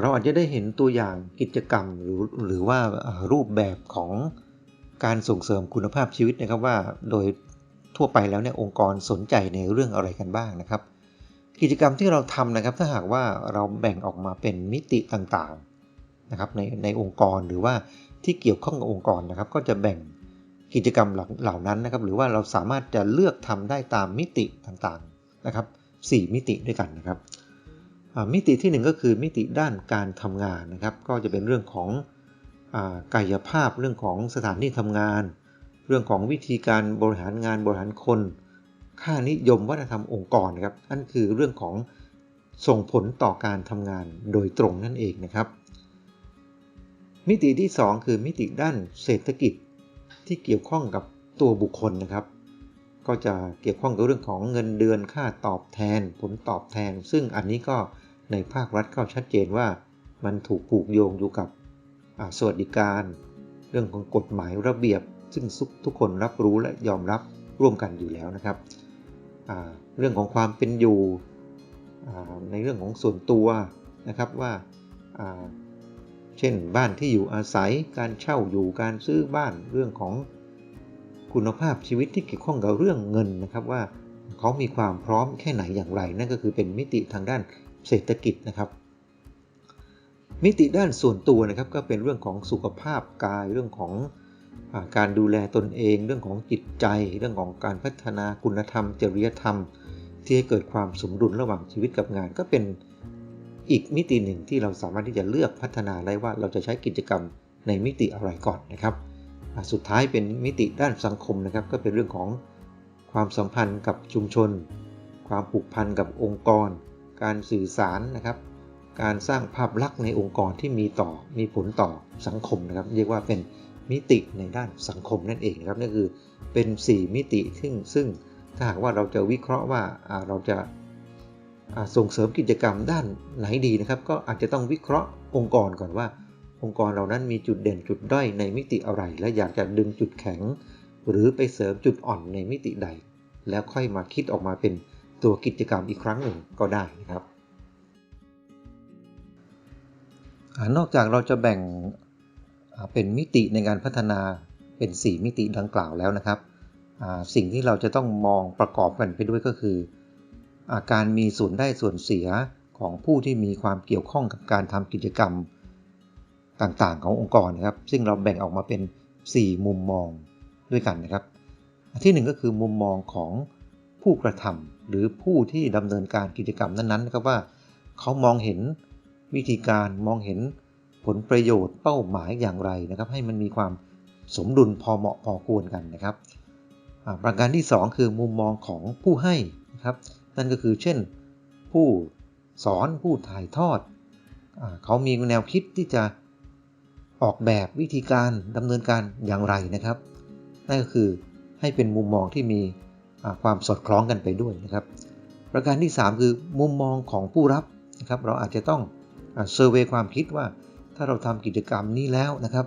เราอาจจะได้เห็นตัวอย่างกิจกรรมหรือหรือว่ารูปแบบของการส่งเสริมคุณภาพชีวิตนะครับว่าโดยทั่วไปแล้วเนี่ยองค์กรสนใจในเรื่องอะไรกันบ้างนะครับ กิจกรรมที่เราทำนะครับถ้าหากว่าเราแบ่งออกมาเป็นมิติต่างๆนะครับในในองค์กรหรือว่าที่เกี่ยวข้องกับองค์กรนะครับ ก็จะแบ่งกิจกรรมเหล่านั้นนะครับ หรือว่าเราสามารถจะเลือกทำได้ตามมิติต่างๆนะครับ 4 มิติด้วยกันนะครับ มิติที่ 1 ก็คือมิติด้านการทำงานนะครับ ก็จะเป็นเรื่องของกายภาพเรื่องของสถานที่ทำงาน เรื่องของวิธีการบริหารงานบริหารคน ค่านิยมวัฒนธรรมองค์กรนะครับนั่นคือเรื่องของส่งผลต่อการทำงานโดยตรงนั่นเองนะครับ มิติที่ 2 คือมิติด้านเศรษฐกิจที่เกี่ยวข้องกับตัวบุคคลนะครับ ก็จะเกี่ยวข้องกับเรื่องของเงินเดือนค่าตอบแทน ผลตอบแทน ซึ่งอันนี้ก็ ในภาครัฐก็ชัดเจนว่ามันถูกผูกโยงอยู่กับสวัสดิการ เรื่องของกฎหมายระเบียบ ซึ่งทุกคนรับรู้และยอมรับร่วมกันอยู่แล้วนะครับ เรื่องของความเป็นอยู่ในเรื่องของส่วนตัวนะครับว่าเช่นบ้านที่อยู่อาศัยการเช่าอยู่การซื้อบ้านเรื่องของคุณภาพชีวิตที่เกี่ยวข้องกับเรื่องเงินนะครับว่าเขามีความพร้อมแค่ไหนอย่างไร นั่นก็คือเป็นมิติทางด้าน เศรษฐกิจนะครับ มิติด้านส่วนตัวนะครับก็เป็นเรื่องของสุขภาพกายเรื่องของอการดูแลตนเอง เรื่องของจิตใจ เรื่องของการพัฒนาคุณธรรม จริยธรรม ที่ให้เกิดความสมดุลระหว่างชีวิตกับงาน ก็เป็นอีกมิติหนึ่งที่เราสามารถที่จะเลือกพัฒนาได้ว่าเราจะใช้กิจกรรมในมิติอะไรก่อนนะครับสุดท้ายเป็นมิติด้านสังคมนะครับ ก็เป็นเรื่องของความสัมพันธ์กับชุมชน ความผูกพันกับองค์กร การสื่อสารนะครับ การสร้างภาพลักษณ์ในองค์กรที่มีต่อมีผลต่อสังคมนะครับ เรียกว่าเป็นมิติในด้านสังคมนั่นเองนะครับนั่นคือเป็น 4 มิติซึ่งซึ่งถ้าหากว่าเราจะวิเคราะห์ว่าเราจะส่งเสริมกิจกรรมด้านไหนดีนะครับ ก็อาจจะต้องวิเคราะห์องค์กรก่อนว่า องค์กรเรานั้นมีจุดเด่นจุดด้อยในมิติอะไร และอยากจะดึงจุดแข็ง หรือไปเสริมจุดอ่อนในมิติใด แล้วค่อยมาคิดออกมาเป็น ตัวกิจกรรมอีกครั้งหนึ่งก็ได้นะครับนอกจากเราจะแบ่งเป็นมิติในการพัฒนาเป็น 4 มิติดังกล่าวแล้วนะครับ สิ่งที่เราจะต้องมองประกอบกันไปด้วยก็คือ อาการมีส่วนได้ส่วนเสียของผู้ที่มีความเกี่ยวข้องกับการทำกิจกรรมต่างๆ ขององค์กรนะครับ ซึ่งเราแบ่งออกมาเป็น 4 มุมมองด้วยกันนะครับ ที่ 1 ก็คือมุมมองของ ผู้กระทำหรือผู้ที่ดำเนินการกิจกรรมนั้นๆนะครับว่า เขามองเห็นวิธีการมองเห็นผลประโยชน์เป้าหมายอย่างไรนะครับ ให้มันมีความสมดุลพอเหมาะพอควรกันนะครับประการที่ 2 คือมุมมองของผู้ให้นะครับ นั่นก็คือเช่น ผู้สอนผู้ถ่ายทอดอเขามีแนวคิดที่จะออกแบบวิธีการดำเนินการอย่างไรนะครับ นั่นก็คือให้เป็นมุมมองที่มี ความสอดคล้องกันไปด้วยนะครับ ประการที่ 3 คือมุมมองของผู้รับนะครับ เราอาจจะต้องเซอร์เวยความคิดว่าถ้าเราทำกิจกรรมนี้แล้วนะครับ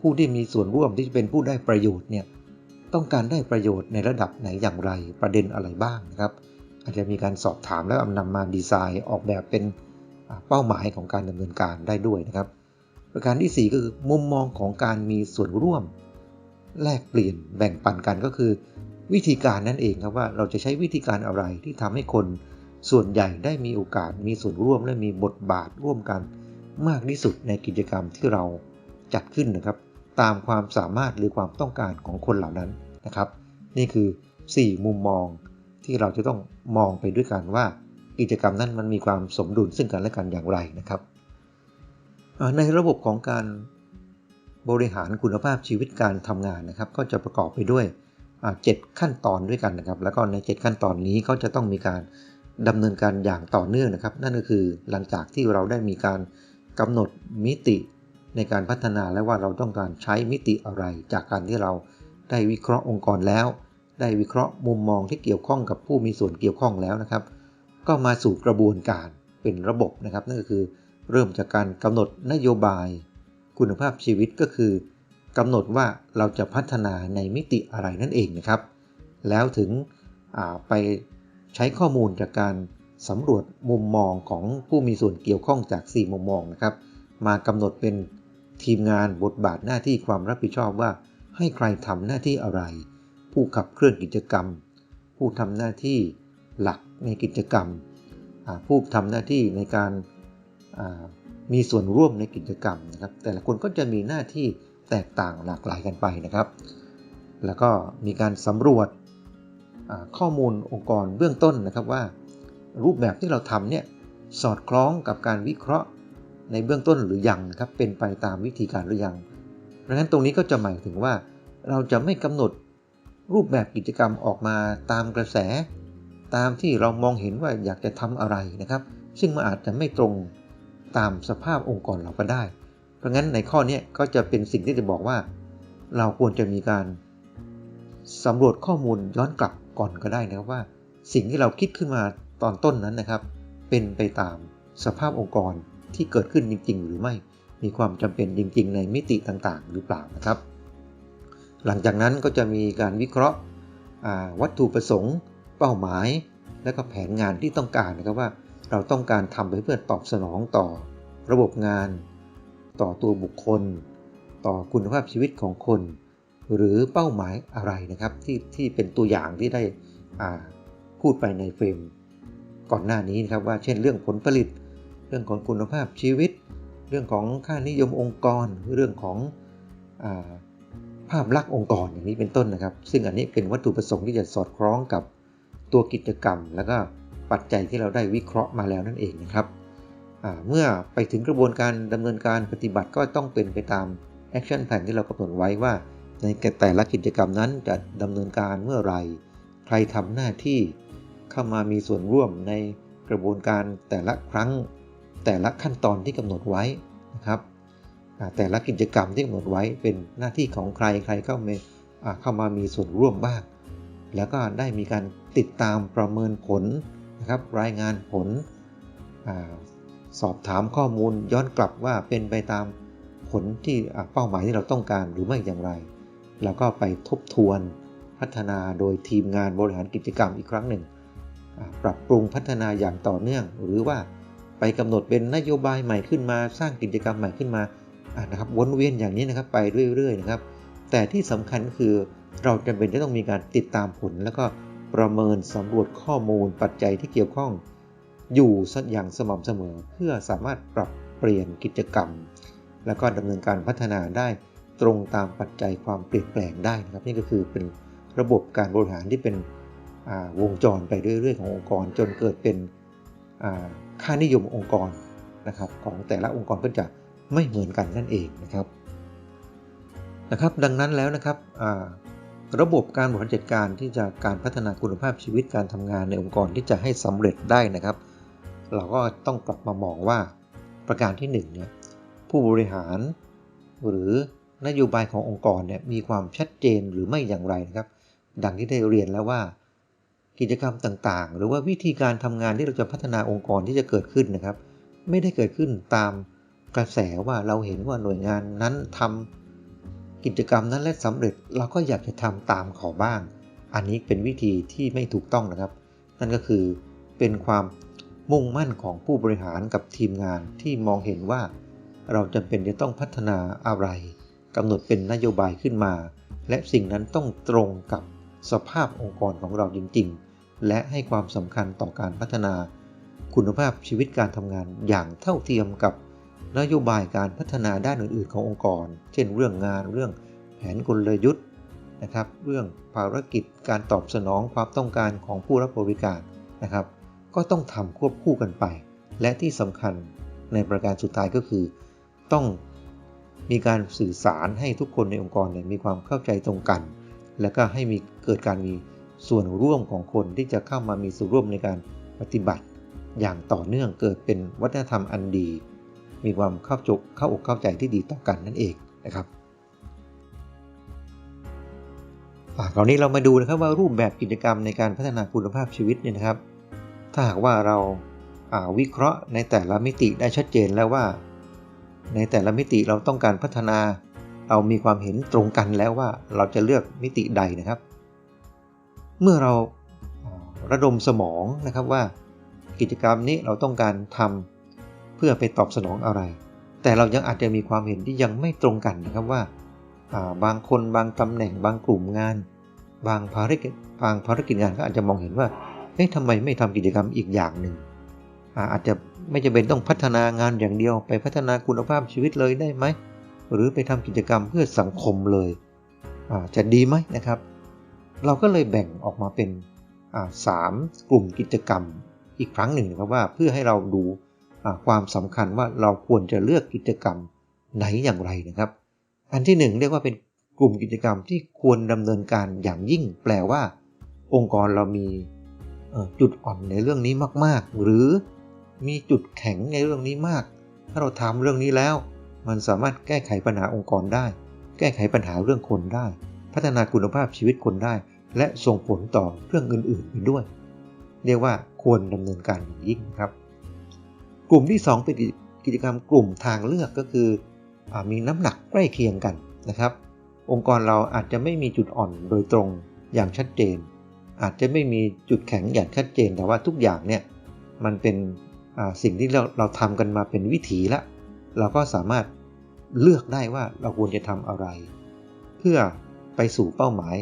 ผู้ที่มีส่วนร่วมที่จะเป็นผู้ได้ประโยชน์เนี่ยต้องการได้ประโยชน์ในระดับไหนอย่างไรประเด็นอะไรบ้างนะครับ อาจจะมีการสอบถามแล้วนำมาดีไซน์ออกแบบเป็นเป้าหมายของการดำเนินการได้ด้วยนะครับ ประการที่ 4 ก็คือมุมมองของการมีส่วนร่วม แลกเปลี่ยนแบ่งปันกันก็คือ วิธีการนั่นเองครับว่าเราจะใช้วิธีการอะไรที่ทำให้คนส่วนใหญ่ได้มีโอกาสมีส่วนร่วมและมีบทบาทร่วมกัน มากที่สุดในกิจกรรมที่เราจัดขึ้นนะครับ ตามความสามารถหรือความต้องการของคนเหล่านั้นนะครับ นี่คือ 4 มุมมองที่เราจะต้องมองไปด้วยกันว่า กิจกรรมนั้นมันมีความสมดุลซึ่งกันและกันอย่างไรนะครับ ในระบบของการบริหารคุณภาพชีวิตการทำงานนะครับ ก็จะประกอบไปด้วย เจ็ดขั้นตอนด้วยกันนะครับ แล้วก็ใน 7 ขั้นตอนนี้ก็จะต้องมีการดำเนินการอย่างต่อเนื่องนะครับ นั่นก็คือหลังจากที่เราได้มีการกำหนดมิติในการพัฒนาและว่าเราต้องการใช้มิติอะไร จากการที่เราได้วิเคราะห์องค์กรแล้ว ได้วิเคราะห์มุมมองที่เกี่ยวข้องกับผู้มีส่วนเกี่ยวข้องแล้วนะครับ ก็มาสู่กระบวนการเป็นระบบนะครับ นั่นก็คือเริ่มจากการกำหนดนโยบาย คุณภาพชีวิตก็คือ กำหนดว่าเราจะพัฒนาในมิติอะไรนั่นเองนะครับ แล้วถึงไปใช้ข้อมูลจากการสำรวจมุมมองของผู้มีส่วนเกี่ยวข้องจาก 4 มุมมองนะครับ มากำหนดเป็นทีมงานบทบาทหน้าที่ความรับผิดชอบว่า ให้ใครทำหน้าที่อะไร ผู้ขับเคลื่อนกิจกรรม ผู้ทำหน้าที่หลักในกิจกรรม ผู้ทำหน้าที่ในการมีส่วนร่วมในกิจกรรมนะครับ แต่ละคนก็จะมีหน้าที่ แตกต่างหลากหลายกันไปนะครับ แล้วก็มีการสำรวจข้อมูลองค์กรเบื้องต้นนะครับว่า รูปแบบที่เราทำเนี่ยสอดคล้องกับการวิเคราะห์ในเบื้องต้นหรือยังครับเป็นไปตามวิธีการหรือยังดังนั้นตรงนี้ก็จะหมายถึงว่า เราจะไม่กำหนดรูปแบบกิจกรรมออกมาตามกระแส ตามที่เรามองเห็นว่าอยากจะทำอะไรนะครับ ซึ่งมันอาจจะไม่ตรงตามสภาพองค์กรเราก็ได้ เพราะงั้นในข้อนี้ก็จะเป็นสิ่งที่จะบอกว่า เราควรจะมีการสำรวจข้อมูลย้อนกลับก่อนก็ได้นะครับว่า สิ่งที่เราคิดขึ้นมาตอนต้นนั้นนะครับ เป็นไปตามสภาพองค์กรที่เกิดขึ้นจริง ๆ หรือไม่มีความจำเป็นจริง ๆ ในมิติต่างๆ หรือเปล่านะครับ หลังจากนั้นก็จะมีการวิเคราะห์วัตถุประสงค์ เป้าหมาย และก็แผนงานที่ต้องการนะครับว่าเราต้องการทำไปเพื่อตอบสนองต่อ ระบบงาน ต่อตัวบุคคล ต่อคุณภาพชีวิตของคน หรือเป้าหมายอะไรนะครับ ที่ที่เป็นตัวอย่างที่ได้พูดไปในเฟรมก่อนหน้านี้นะครับว่าเช่นเรื่องผลผลิต เรื่องของคุณภาพชีวิต เรื่องของค่านิยมองค์กร เรื่องของอภาพลักษณ์องค์กรอย่างนี้เป็นต้นนะครับ ซึ่งอันนี้เป็นวัตถุประสงค์ที่จะสอดคล้องกับตัวกิจกรรม แล้วก็ปัจจัยที่เราได้วิเคราะห์มาแล้วนั่นเองนะครับ เมื่อไปถึงกระบวนการดำเนินการปฏิบัติก็ต้องเป็นไปตามแอคชั่นแผนที่เรากำหนดไว้ว่า ในแต่ละกิจกรรมนั้นจะดำเนินการเมื่อไรใครทำหน้าที่เข้ามามีส่วนร่วมในกระบวนการแต่ละครั้ง แต่ละขั้นตอนที่กำหนดไว้นะครับแต่ละกิจกรรมที่กำหนดไว้เป็นหน้าที่ของใครใครเข้ามาเข้ามามีส่วนร่วมบ้าง แล้วก็ได้มีการติดตามประเมินผลนะครับรายงานผล สอบถามข้อมูลย้อนกลับว่าเป็นไปตามผลที่เป้าหมายที่เราต้องการหรือไม่อย่างไร แล้วก็ไปทบทวนพัฒนาโดยทีมงานบริหารกิจกรรมอีกครั้งหนึ่ง ปรับปรุงพัฒนาอย่างต่อเนื่อง หรือว่าไปกำหนดเป็นนโยบายใหม่ขึ้นมา สร้างกิจกรรมใหม่ขึ้นมานะครับวนเวียนอย่างนี้นะครับไปเรื่อยๆนะครับ แต่ที่สำคัญคือเราจำเป็นจะต้องมีการติดตามผล แล้วก็ประเมินสำรวจข้อมูลปัจจัยที่เกี่ยวข้อง อยู่อย่างสม่ำเสมอ เพื่อสามารถปรับเปลี่ยนกิจกรรม และก็ดำเนินการพัฒนาได้ตรงตามปัจจัยความเปลี่ยนแปลงได้นะครับ นี่ก็คือเป็นระบบการบริหารที่เป็นวงจรไปเรื่อยๆขององค์กร จนเกิดเป็นค่านิยมองค์กรนะครับของแต่ละองค์กรก็จะไม่เหมือนกันนั่นเองนะครับนะครับ ดังนั้นแล้วนะครับระบบการบริหารจัดการที่จะการพัฒนาคุณภาพชีวิตการทำงานในองค์กรที่จะให้สำเร็จได้นะครับ เราก็ต้องกลับมามองว่าประการที่1เนี่ยผู้บริหาร หรือนโยบายขององค์กรเนี่ยมีความชัดเจนหรือไม่อย่างไรนะครับ ดังที่ได้เรียนแล้วว่า กิจกรรมต่างๆ หรือว่าวิธีการทำงานที่เราจะพัฒนาองค์กรที่จะเกิดขึ้นนะครับ ไม่ได้เกิดขึ้นตามกระแสว่าเราเห็นว่าหน่วยงานนั้นทำกิจกรรมนั้นและสำเร็จเราก็อยากจะทำตามเขาบ้าง อันนี้เป็นวิธีที่ไม่ถูกต้องนะครับ นั่นก็คือเป็นความ มุ่งมั่นของผู้บริหารกับทีมงานที่มองเห็นว่า เราจำเป็นจะต้องพัฒนาอะไรกำหนดเป็นนโยบายขึ้นมา และสิ่งนั้นต้องตรงกับสภาพองค์กรของเราจริง ๆ และให้ความสำคัญต่อการพัฒนา คุณภาพชีวิตการทำงานอย่างเท่าเทียมกับนโยบายการพัฒนาด้านอื่น ๆ ขององค์กร เช่น เรื่องงานเรื่องแผนกลยุทธ์นะครับ เรื่องภารกิจการตอบสนองความต้องการของผู้รับบริการนะครับ ก็ต้องทำควบคู่กันไป และที่สำคัญในประการสุดท้ายก็คือ ต้องมีการสื่อสารให้ทุกคนในองค์กรเนี่ยมีความเข้าใจตรงกัน และก็ให้มีเกิดการมีส่วนร่วมของคนที่จะเข้ามามีส่วนร่วมในการปฏิบัติ อย่างต่อเนื่องเกิดเป็นวัฒนธรรมอันดี มีความเข้าจกเข้าอกเข้าใจที่ดีต่อกันนั่นเองนะครับคราวนี้เรามาดูนะครับว่ารูปแบบกิจกรรมในการพัฒนาคุณภาพชีวิตเนี่ยนะครับ ถ้าหากว่าเราวิเคราะห์ในแต่ละมิติได้ชัดเจนแล้วว่า ในแต่ละมิติเราต้องการพัฒนา เรามีความเห็นตรงกันแล้วว่าเราจะเลือกมิติใดนะครับ เมื่อเราระดมสมองนะครับว่า กิจกรรมนี้เราต้องการทำเพื่อไปตอบสนองอะไร แต่เรายังอาจจะมีความเห็นที่ยังไม่ตรงกันนะครับว่าบางคนบางตำแหน่ง บางกลุ่มงาน บางภารกิจบางภารกิจงานก็อาจจะมองเห็นว่า เอ๊ะทำไมไม่ทำกิจกรรมอีกอย่างหนึ่งอาจจะไม่จำเป็นต้องพัฒนางานอย่างเดียว ไปพัฒนาคุณภาพชีวิตเลยได้ไหม หรือไปทำกิจกรรมเพื่อสังคมเลยจะดีไหมนะครับ เราก็เลยแบ่งออกมาเป็นสามกลุ่มกิจกรรมอีกครั้งหนึ่งนะครับว่าเพื่อให้เราดูความสำคัญว่าเราควรจะเลือกกิจกรรมไหนอย่างไรนะครับ อันที่หนึ่งเรียกว่าเป็นกลุ่มกิจกรรมที่ควรดำเนินการอย่างยิ่ง แปลว่า องค์กรเรามี จุดอ่อนในเรื่องนี้มาก ๆ หรือมีจุดแข็งในเรื่องนี้มาก ถ้าเราทำเรื่องนี้แล้ว มันสามารถแก้ไขปัญหาองค์กรได้ แก้ไขปัญหาเรื่องคนได้ พัฒนาคุณภาพชีวิตคนได้ และส่งผลต่อเรื่องอื่นๆอีกด้วย เรียกว่าควรดำเนินการอย่างยิ่งครับ กลุ่มที่ 2 เป็นกิจกรรมกลุ่มทางเลือกก็คืออมีน้ำหนักใกล้เคียงกันนะครับ องค์กรเราอาจจะไม่มีจุดอ่อนโดยตรงอย่างชัดเจน อาจจะไม่มีจุดแข็งอย่างชัดเจน แต่ว่าทุกอย่างเนี่ยมันเป็นสิ่งที่เราเราทำกันมาเป็นวิถีละเราก็สามารถเลือกได้ว่าเราควรจะทำอะไร เพื่อไปสู่เป้าหมาย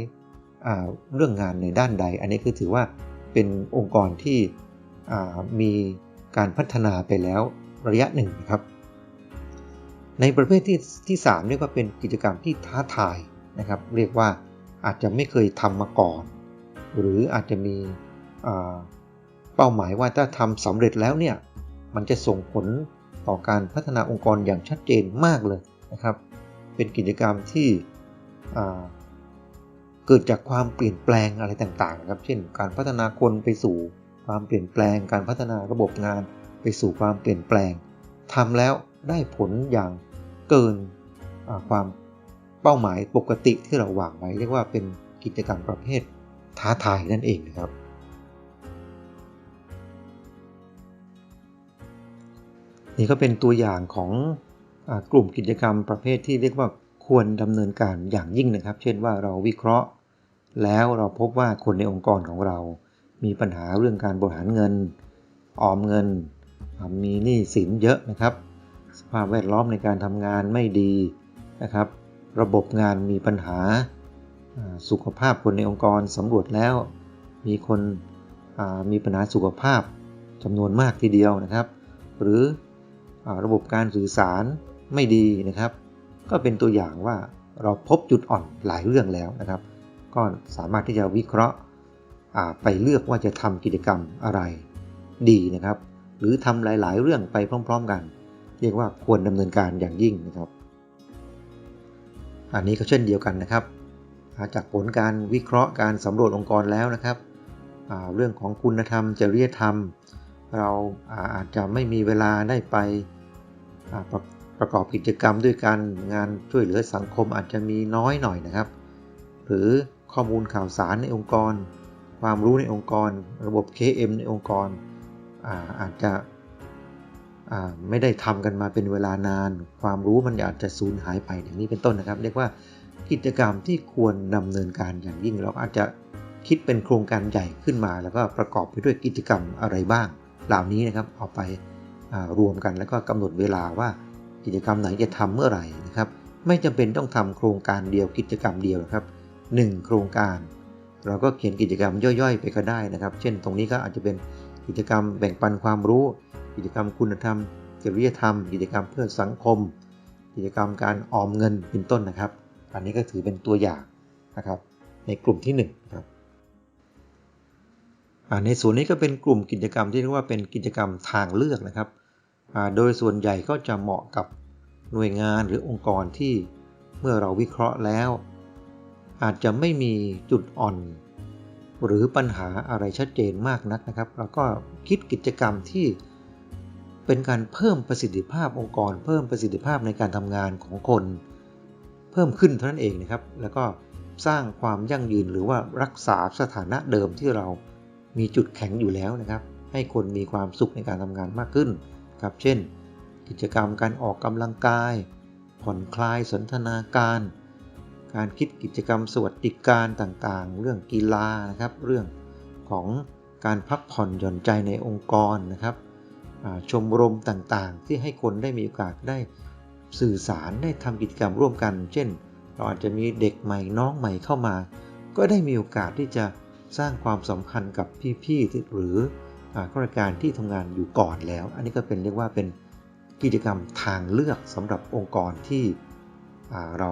เรื่องงานในด้านใด อันนี้คือถือว่าเป็นองค์กรที่มีการพัฒนาไปแล้วระยะหนึ่งนะครับ ในประเภทที่ที่3เรียกว่าเป็นกิจกรรมที่ท้าทายนะครับ เรียกว่าอาจจะไม่เคยทำมาก่อน หรืออาจจะมีเป้าหมายว่าถ้าทำสำเร็จแล้วเนี่ยมันจะส่งผลต่อการพัฒนาองค์กรอย่างชัดเจนมากเลยนะครับ เป็นกิจกรรมที่เกิดจากความเปลี่ยนแปลงอะไรต่างๆครับ เช่น การพัฒนาคนไปสู่ความเปลี่ยนแปลง การพัฒนาระบบงานไปสู่ความเปลี่ยนแปลงทำแล้วได้ผลอย่างเกินความเป้าหมายปกติที่เราวางไว้ เรียกว่าเป็นกิจกรรมประเภท ท้าทายนั่นเองนะครับ นี่ก็เป็นตัวอย่างของอกลุ่มกิจกรรมประเภทที่เรียกว่าควรดำเนินการอย่างยิ่งนะครับ เช่นว่าเราวิเคราะห์ แล้วเราพบว่าคนในองค์กรของเรา มีปัญหาเรื่องการบริหารเงิน ออมเงิน มีหนี้สินเยอะนะครับ สภาพแวดล้อมในการทำงานไม่ดีนะครับ ระบบงานมีปัญหา สุขภาพคนในองค์กรสำรวจแล้ว มีคนมีปัญหาสุขภาพจำนวนมากทีเดียวนะครับ หรือระบบการสื่อสารไม่ดีนะครับ ก็เป็นตัวอย่างว่าเราพบจุดอ่อนหลายเรื่องแล้วนะครับ ก็สามารถที่จะวิเคราะห์ไปเลือกว่าจะทำกิจกรรมอะไรดีนะครับ หรือทำหลาย ๆ เรื่องไปพร้อม ๆ กัน เรียกว่าควรดำเนินการอย่างยิ่งนะครับ อันนี้ก็เช่นเดียวกันนะครับ จากผลการวิเคราะห์การสำรวจองค์กรแล้วนะครับเรื่องของคุณธรรมจริยธรรม เราอาจจะไม่มีเวลาได้ไปประประกอบกิจกรรมด้วยกันงานช่วยเหลือสังคมอาจจะมีน้อยหน่อยนะครับ หรือข้อมูลข่าวสารในองค์กร ความรู้ในองค์กร ระบบ KM ในองค์กรอาอาจจะไม่ได้ทำกันมาเป็นเวลานาน ความรู้มันอาจจะสูญหายไปอย่างนี้เป็นต้นนะครับ เรียกว่า กิจกรรมที่ควรดำเนินการอย่างยิ่งเราอาจจะคิดเป็นโครงการใหญ่ขึ้นมา แล้วก็ประกอบไปด้วยกิจกรรมอะไรบ้าง เหล่านี้นะครับเอาไปรวมกันแล้วก็กำหนดเวลาว่ากิจกรรมไหนจะทำเมื่อไหร่นะครับ ไม่จำเป็นต้องทำโครงการเดียวกิจกรรมเดียวนะครับ 1 โครงการ เราก็เขียนกิจกรรมย่อยๆ ไปก็ได้นะครับ เช่น ตรงนี้ก็อาจจะเป็นกิจกรรมแบ่งปันความรู้ กิจกรรมคุณธรรมจริยธรรม กิจกรรมเพื่อสังคม กิจกรรมการออมเงินเป็นต้นนะครับ อันนี้ก็ถือเป็นตัวอย่างนะครับ ในกลุ่มที่1ครับในส่วนนี้ก็เป็นกลุ่มกิจกรรมที่เรียกว่าเป็นกิจกรรมทางเลือกนะครับ โดยส่วนใหญ่ก็จะเหมาะกับหน่วยงานหรือองค์กรที่เมื่อเราวิเคราะห์แล้ว อาจจะไม่มีจุดอ่อน หรือปัญหาอะไรชัดเจนมากนักนะครับ เราก็คิดกิจกรรมที่เป็นการเพิ่มประสิทธิภาพองค์กร เพิ่มประสิทธิภาพในการทำงานของคน พิ่มขึ้นเท่านั้นเองนะครับ แล้วก็สร้างความยั่งยืนหรือว่ารักษาสถานะเดิมที่เรามีจุดแข็งอยู่แล้วนะครับ ให้คนมีความสุขในการทำงานมากขึ้นครับ เช่น กิจกรรมการออกกำลังกาย ผ่อนคลายสนทนาการ การคิดกิจกรรมสวัสดิการต่างๆ เรื่องกีฬานะครับ เรื่องของการพักผ่อนหย่อนใจในองค์กรนะครับชมรมต่างๆ ที่ให้คนได้มีโอกาสได้ สื่อสารได้ทำกิจกรรมร่วมกัน เช่น เราอาจจะมีเด็กใหม่น้องใหม่เข้ามา ก็ได้มีโอกาสที่จะสร้างความสัมพันธ์กับพี่ๆที่หรือข้าราชการที่ทำงานอยู่ก่อนแล้ว อันนี้ก็เป็นเรียกว่าเป็นกิจกรรมทางเลือกสำหรับองค์กรที่เรา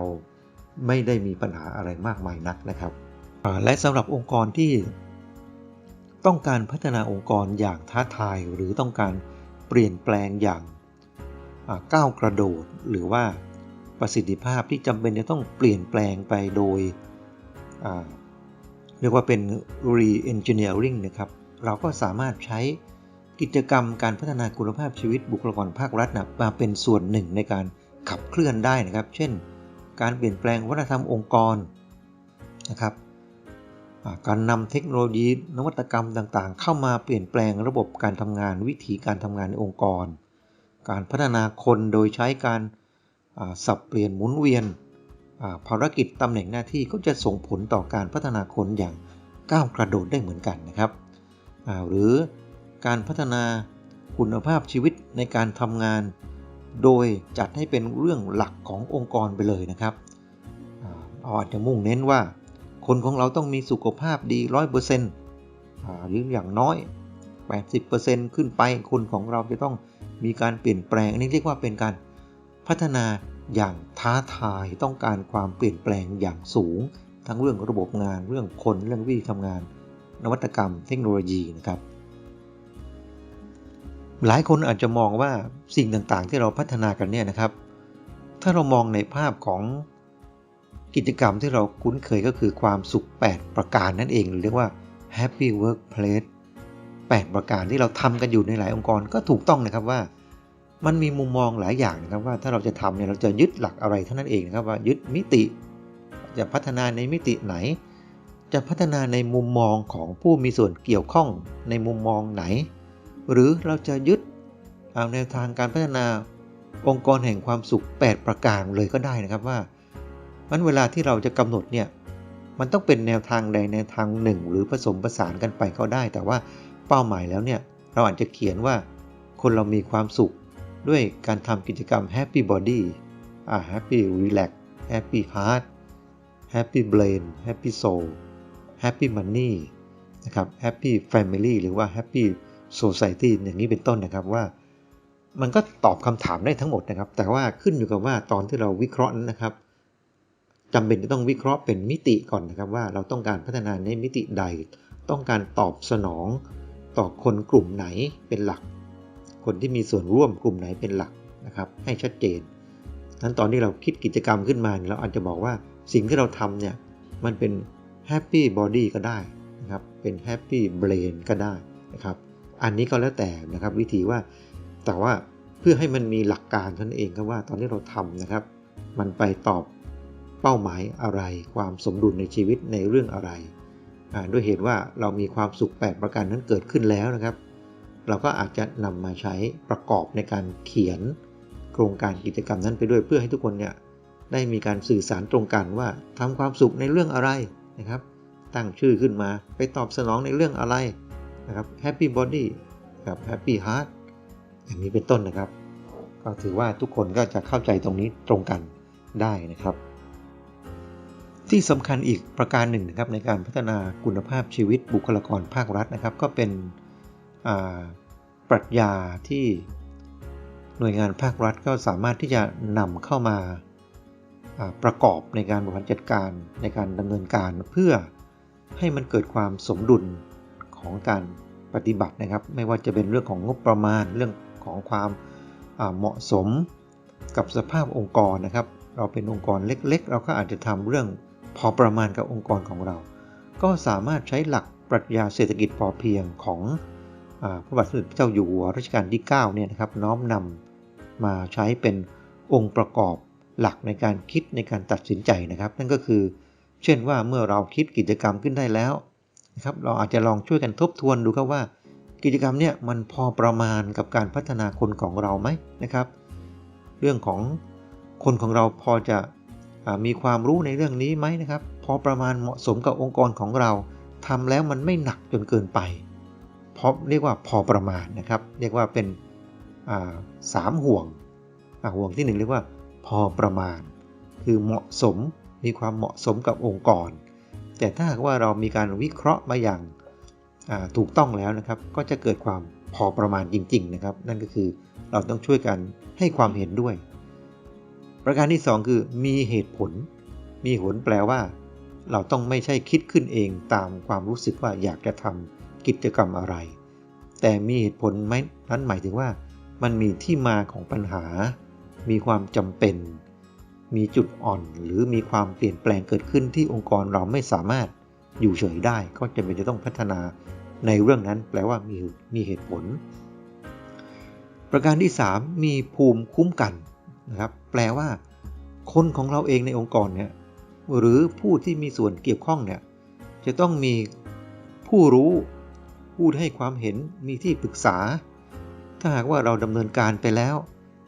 ไม่ได้มีปัญหาอะไรมากมายนักนะครับ และสำหรับองค์กรที่ต้องการพัฒนาองค์กรอย่างท้าทาย หรือต้องการเปลี่ยนแปลงอย่าง ก้าวกระโดดหรือว่าประสิทธิภาพที่จำเป็นจะต้องเปลี่ยนแปลงไปโดยเรียกว่าเป็น re-engineering นะครับ เราก็สามารถใช้กิจกรรมการพัฒนาคุณภาพชีวิตบุคลากรภาครัฐนะมาเป็นส่วนหนึ่งในการขับเคลื่อนได้นะครับ เช่น การเปลี่ยนแปลงวัฒนธรรมองค์กรนะครับการนำเทคโนโลยีนวัตกรรมต่างๆ เข้ามาเปลี่ยนแปลงระบบการทำงานวิธีการทำงานในองค์กร การพัฒนาคนโดยใช้การสับเปลี่ยนหมุนเวียนภารกิจตำแหน่งหน้าที่ก็จะส่งผลต่อการพัฒนาคนอย่างก้าวกระโดดได้เหมือนกันนะครับ หรือการพัฒนาคุณภาพชีวิตในการทำงาน โดยจัดให้เป็นเรื่องหลักขององค์กรไปเลยนะครับอ่าเราอาจจะมุ่งเน้นว่า คนของเราต้องมีสุขภาพดี 100%หรืออย่างน้อย 80%ขึ้นไปคนของเราจะต้องมีการเปลี่ยนแปลงอันนี้เรียกว่าเป็นการพัฒนาอย่างท้าทายต้องการความเปลี่ยนแปลงอย่างสูง ทั้งเรื่องระบบงานเรื่องคนเรื่องวิธีทำงาน นวัตกรรม เทคโนโลยีนะครับ หลายคนอาจจะมองว่าสิ่งต่างๆ ที่เราพัฒนากันเนี่ยนะครับ ถ้าเรามองในภาพของกิจกรรมที่เราคุ้นเคยก็คือความสุข 8 ประการนั่นเองหรือเรียกว่า Happy Workplace 8 ประการที่เราทำกันอยู่ในหลายองค์กรก็ถูกต้องนะครับว่า มันมีมุมมองหลายอย่างนะครับว่าถ้าเราจะทำเนี่ยเราจะยึดหลักอะไรเท่านั้นเองนะครับว่ายึดมิติ จะพัฒนาในมิติไหน จะพัฒนาในมุมมองของผู้มีส่วนเกี่ยวข้องในมุมมองไหน หรือเราจะยึดเอาแนวทางการพัฒนาองค์กรแห่งความสุข 8 ประการเลยก็ได้นะครับว่ามันเวลาที่เราจะกำหนดเนี่ยมันต้องเป็นแนวทางใดแนวทางหนึ่ง หรือผสมผสานกันไปก็ได้ แต่ว่า เป้าหมายแล้วเนี่ย เราอาจจะเขียนว่า คนเรามีความสุขด้วยการทำกิจกรรม Happy Body อ่า Happy Relax Happy Heart Happy Brain Happy Soul Happy Money นะครับ Happy Family หรือว่า Happy Society อย่างนี้เป็นต้นนะครับว่า มันก็ตอบคำถามได้ทั้งหมดนะครับ แต่ว่าขึ้นอยู่กับว่าตอนที่เราวิเคราะห์นั้นนะครับจำเป็นจะต้องวิเคราะห์เป็นมิติก่อนนะครับว่าเราต้องการพัฒนาในมิติใด ต้องการตอบสนอง ต่อคนกลุ่มไหนเป็นหลัก คนที่มีส่วนร่วมกลุ่มไหนเป็นหลักนะครับ ให้ชัดเจนนั้นตอนที่เราคิดกิจกรรมขึ้นมาเราอาจจะบอกว่าสิ่งที่เราทำเนี่ยมันเป็น Happy Body ก็ได้นะครับ เป็น Happy Brain ก็ได้นะครับ อันนี้ก็แล้วแต่นะครับวิธีว่า แต่ว่าเพื่อให้มันมีหลักการท่านเองครับว่าตอนที่เราทำนะครับ มันไปตอบเป้าหมายอะไร ความสมดุลในชีวิตในเรื่องอะไร ด้วยเหตุว่าเรามีความสุข 8 ประการนั้นเกิดขึ้นแล้วนะครับ เราก็อาจจะนำมาใช้ประกอบในการเขียน โครงการกิจกรรมนั้นไปด้วยเพื่อให้ทุกคนเนี่ยได้มีการสื่อสารตรงกันว่าทำความสุขในเรื่องอะไรนะครับ ตั้งชื่อขึ้นมาไปตอบสนองในเรื่องอะไรนะครับ Happy Body กับ Happy Heart อย่างนี้เป็นต้นนะครับ ก็ถือว่าทุกคนก็จะเข้าใจตรงนี้ตรงกันได้นะครับ ที่สำคัญอีกประการหนึ่งนะครับในการพัฒนาคุณภาพชีวิตบุคลากรภาครัฐนะครับ ก็เป็นปรัชญาที่หน่วยงานภาครัฐก็สามารถที่จะนำเข้ามาประกอบในการบริหารจัดการในการดำเนินการเพื่อให้มันเกิดความสมดุลของการปฏิบัตินะครับ ไม่ว่าจะเป็นเรื่องของงบประมาณเรื่องของความเหมาะสมกับสภาพองค์กรนะครับ เราเป็นองค์กรเล็ก ๆ เราก็อาจจะทำเรื่อง พอประมาณกับองค์กรของเรา ก็สามารถใช้หลักปรัชญาเศรษฐกิจพอเพียงของพระบาทสมเด็จพระเจ้าอยู่หัวรัชกาลที่9เนี่ยนะครับน้อมนำมาใช้เป็นองค์ประกอบหลักในการคิดในการตัดสินใจนะครับ นั่นก็คือ เช่นว่าเมื่อเราคิดกิจกรรมขึ้นได้แล้วนะครับเราอาจจะลองช่วยกันทบทวนดูครับว่า กิจกรรมเนี่ยมันพอประมาณกับการพัฒนาคนของเราไหมนะครับ เรื่องของคนของเราพอจะ มีความรู้ในเรื่องนี้ไหมนะครับ พอประมาณเหมาะสมกับองค์กรของเราทำแล้วมันไม่หนักจนเกินไปเพอเรียกว่าพอประมาณนะครับ เรียกว่าเป็นสามห่วงห่วงที่หนึ่งเรียกว่าพอประมาณ คือเหมาะสมมีความเหมาะสมกับองค์กร แต่ถ้าหากว่าเรามีการวิเคราะห์มาอย่างถูกต้องแล้วนะครับ ก็จะเกิดความพอประมาณจริง ๆ นะครับ นั่นก็คือเราต้องช่วยกันให้ความเห็นด้วย ประการที่ 2 คือมีเหตุผล มีผลแปลว่า เราต้องไม่ใช่คิดขึ้นเองตามความรู้สึกว่าอยากจะทำกิจกรรมอะไร แต่มีเหตุผลไหมนั้นหมายถึงว่า มันมีที่มาของปัญหา มีความจำเป็น มีจุดอ่อน หรือมีความเปลี่ยนแปลงเกิดขึ้นที่องค์กรเราไม่สามารถอยู่เฉยได้ ก็จะเป็นจะต้องพัฒนาในเรื่องนั้นแปลว่ามีมีเหตุผล ประการที่ 3 มีภูมิคุ้มกันนะครับ แปลว่า คนของเราเองในองค์กรเนี่ยหรือผู้ที่มีส่วนเกี่ยวข้องเนี่ยจะต้องมีผู้รู้ผู้ให้ความเห็นมีที่ปรึกษา ถ้าหากว่าเราดำเนินการไปแล้ว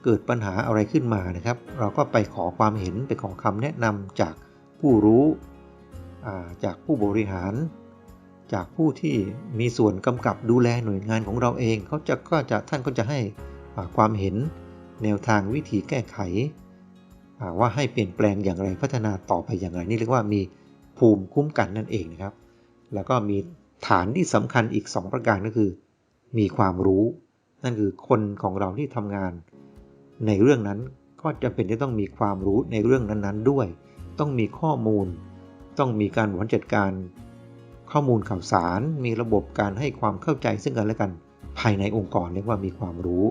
เกิดปัญหาอะไรขึ้นมานะครับ เราก็ไปขอความเห็นไปขอคำแนะนำจากผู้รู้จากผู้บริหาร จากผู้ที่มีส่วนกำกับดูแลหน่วยงานของเราเองเขาจะก็จะท่านก็จะให้ความเห็น แนวทางวิธีแก้ไข ว่าให้เปลี่ยนแปลงอย่างไรพัฒนาต่อไปอย่างไรนี่เรียกว่ามีภูมิคุ้มกันนั่นเองนะครับ แล้วก็มีฐานที่สำคัญอีก 2 ประการก็คือ มีความรู้ นั่นคือคนของเราที่ทำงาน ในเรื่องนั้นก็จะเป็นที่ต้องมีความรู้ในเรื่องนั้นๆด้วย ต้องมีข้อมูล ต้องมีการบริหารจัดการ ข้อมูลข่าวสาร มีระบบการให้ความเข้าใจซึ่งกันและกัน ภายในองค์กรเรียกว่ามีความรู้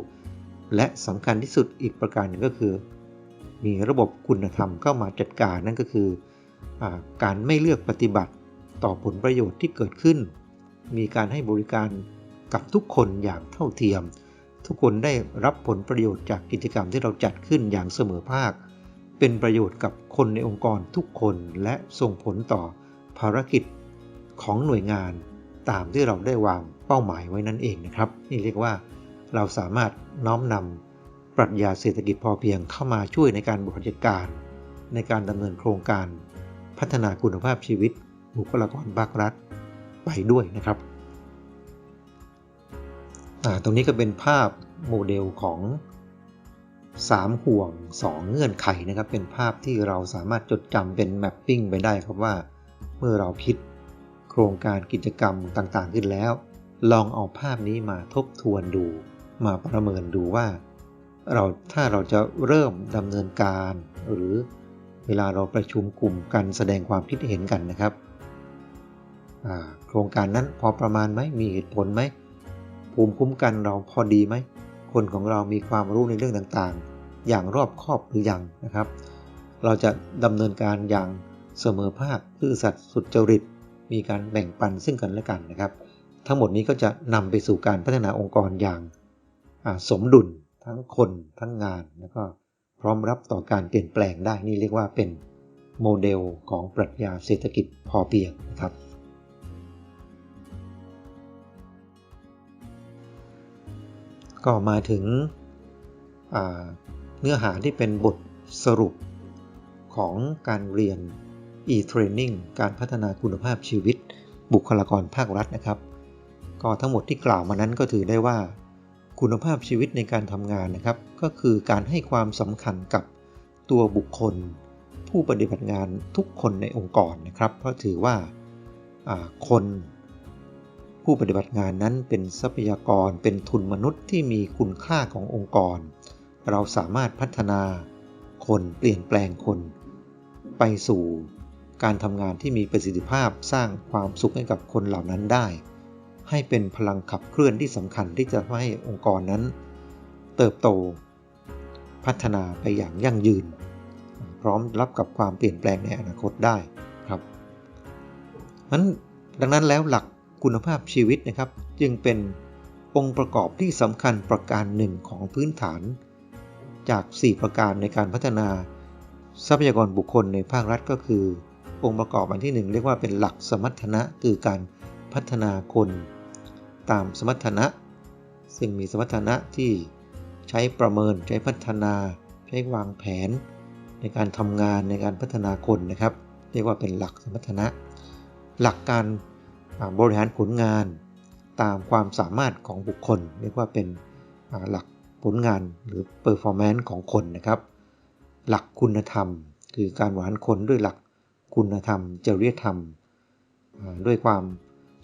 และสำคัญที่สุดอีกประการหนึ่งก็คือ มีระบบคุณธรรมเข้ามาจัดการนั่นก็คืออการไม่เลือกปฏิบัติต่อผลประโยชน์ที่เกิดขึ้น มีการให้บริการกับทุกคนอย่างเท่าเทียม ทุกคนได้รับผลประโยชน์จากกิจกรรมที่เราจัดขึ้นอย่างเสมอภาค เป็นประโยชน์กับคนในองค์กรทุกคนและส่งผลต่อภารกิจของหน่วยงานตามที่เราได้วางเป้าหมายไว้นั่นเองนะครับ นี่เรียกว่า เราสามารถน้อมนำปรัชญาเศรษฐกิจพอเพียงเข้ามาช่วยในการบริหารจัดการ ในการดำเนินโครงการพัฒนาคุณภาพชีวิต บุคลากรภาครัฐไปด้วยนะครับ ตรงนี้ก็เป็นภาพโมเดลของ 3 ห่วง 2 เงื่อนไขนะครับ เป็นภาพที่เราสามารถจดจำเป็นแมปปิ้งไปได้ครับว่า เมื่อเราคิดโครงการกิจกรรมต่างๆขึ้นแล้ว ลองเอาภาพนี้มาทบทวนดู มาประเมินดูว่าเราถ้าเราจะเริ่มดำเนินการ หรือเวลาเราประชุมกลุ่มกันแสดงความคิดเห็นกันนะครับโครงการนั้นพอประมาณไหมมีเหตุผลไหมภูมิคุ้มกันเราพอดีไหมคนของเรามีความรู้ในเรื่องต่างๆ อย่างรอบคอบหรือยังนะครับ เราจะดำเนินการอย่างเสมอภาคซื่อสัตย์สุจริต มีการแบ่งปันซึ่งกันและกันนะครับ ทั้งหมดนี้ก็จะนำไปสู่การพัฒนาองค์กรอย่าง สมดุลทั้งคนทั้งงาน แล้วก็พร้อมรับต่อการเปลี่ยนแปลงได้นี่เรียกว่าเป็นโมเดลของปรัชญาเศรษฐกิจพอเพียงนะครับ ก็มาถึงเนื้อหาที่เป็นบทสรุปของการเรียน e-training การพัฒนาคุณภาพชีวิตบุคลากรภาครัฐนะครับ ก็ทั้งหมดที่กล่าวมานั้นก็ถือได้ว่า คุณภาพชีวิตในการทำงานนะครับ ก็คือการให้ความสำคัญกับตัวบุคคล ผู้ปฏิบัติงานทุกคนในองค์กรนะครับ เพราะถือว่าคน ผู้ปฏิบัติงานนั้นเป็นทรัพยากรเป็นทุนมนุษย์ที่มีคุณค่าขององค์กร เราสามารถพัฒนาคนเปลี่ยนแปลงคน ไปสู่การทำงานที่มีประสิทธิภาพสร้างความสุขให้กับคนเหล่านั้นได้ ให้เป็นพลังขับเคลื่อนที่สำคัญที่จะให้องค์กรนั้น เติบโต พัฒนาไปอย่างยั่งยืน พร้อมรับกับความเปลี่ยนแปลงในอนาคตได้ครับนั้นดังนั้นแล้วหลักคุณภาพชีวิตนะครับ จึงเป็นองค์ประกอบที่สำคัญประการหนึ่งของพื้นฐาน จาก 4 ประการในการพัฒนาทรัพยากรบุคคลในภาครัฐก็คือ องค์ประกอบอันที่ 1 เรียกว่าเป็นหลักสมรรถนะคือการพัฒนาคน ตามสมรรถนะ ซึ่งมีสมรรถนะที่ใช้ประเมินใช้พัฒนา ใช้วางแผน ในการทำงานในการพัฒนาคนนะครับ เรียกว่าเป็นหลักสมรรถนะ หลักการบริหารผลงานตามความสามารถของบุคคล เรียกว่าเป็นหลักผลงานหรือ performance ของคนนะครับ หลักคุณธรรม คือการบริหานคนด้วยหลักคุณธรรมจริยธรรม ด้วยความ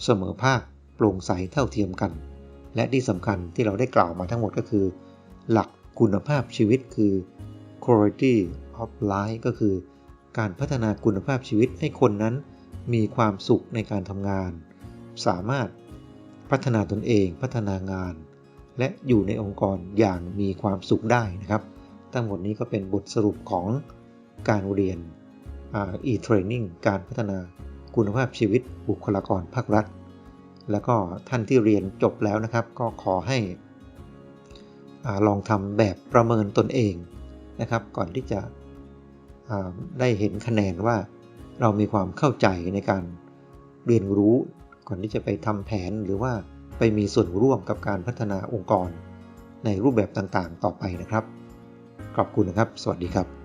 เสมอภาค ปร่งใสเท่าเทียมกัน และที่สำคัญที่เราได้กล่าวมาทั้งหมดก็คือ หลักคุณภาพชีวิตคือ quality of life ก็คือ การพัฒนาคุณภาพชีวิตให้คนนั้นมีความสุขในการทำงาน สามารถพัฒนาตนเองพัฒนางาน และอยู่ในองค์กรอย่างมีความสุขได้นะครับ ทั้งหมดนี้ก็เป็นบทสรุปของการเรียนอ่า e-training การพัฒนาคุณภาพชีวิตบุคลากรภาครัฐ แล้วก็ท่านที่เรียนจบแล้วนะครับ ก็ขอให้อลองทำแบบประเมินตนเองนะครับ ก่อนที่จะได้เห็นคะแนนว่าเรามีความเข้าใจในการเรียนรู้ ก่อนที่จะไปทำแผนหรือว่าไปมีส่วนร่วมกับการพัฒนาองค์กร ในรูปแบบต่างๆ ต่อไปนะครับ ขอบคุณนะครับ สวัสดีครับ